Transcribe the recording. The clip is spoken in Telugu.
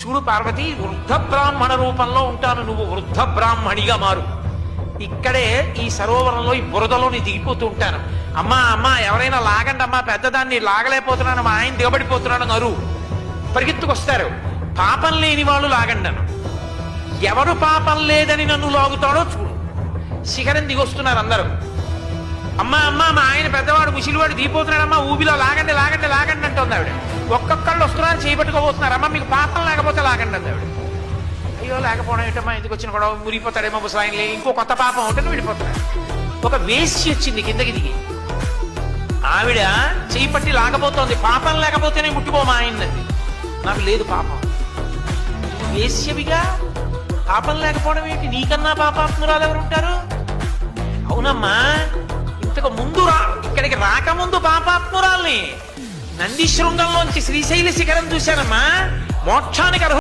చూడు పార్వతి వృద్ధ బ్రాహ్మణ రూపంలో ఉంటాను నువ్వు వృద్ధ బ్రాహ్మణిగా మారు. ఇక్కడే ఈ సరోవరంలో ఈ బురదలోని దిగిపోతూ ఉంటాను. అమ్మా అమ్మా ఎవరైనా లాగండి అమ్మా పెద్దదాన్ని లాగలేకపోతున్నాను మా ఆయన దిగబడిపోతున్నాను నరు పరిగెత్తుకొస్తారు. పాపం లేని వాళ్ళు లాగండను ఎవరు పాపం లేదని నన్ను లాగుతాడో చూడు. శిఖరం దిగొస్తున్నారు అందరూ. అమ్మా అమ్మా మా ఆయన పెద్దవాడు ముసిలివాడు దిగిపోతున్నాడమ్మా ఊబిలో లాగండి లాగండి లాగండి అంటుంది ఆవిడ. ఒక్కొక్కళ్ళు వస్తున్నారు చేపట్టుకోబోతున్నారు. అమ్మ మీకు పాపం లేకపోతే లాగండి అంది ఆవిడ. అయ్యో లేకపోవడం ఏంటమ్మా ఎందుకు వచ్చిన గొడవ మురిగిపోతాడేమో ముసలాయనలే ఇంకో కొత్త పాపం ఉంటుంది వెళ్ళిపోతున్నాడు ఒక వేసి వచ్చింది కిందకి దిగి. ఆవిడ? చేయి పట్టి లాగబోతోంది. పాపం లేకపోతేనే ముట్టిపో మా ఆయన్నది నాకు లేదు పాపం. వేశ్యవిగా పాపం లేకపోవడం ఏంటి? నీకన్నా పాపాత్మురాలు ఎవరు ఉంటారు అవునమ్మా ఇంతకు ముందు రా ఇక్కడికి రాకముందు పాపాత్మురాల్ని నంది శృంగంలోంచి శ్రీశైల శిఖరం చూశానమ్మా. మోక్షానికి అర్హత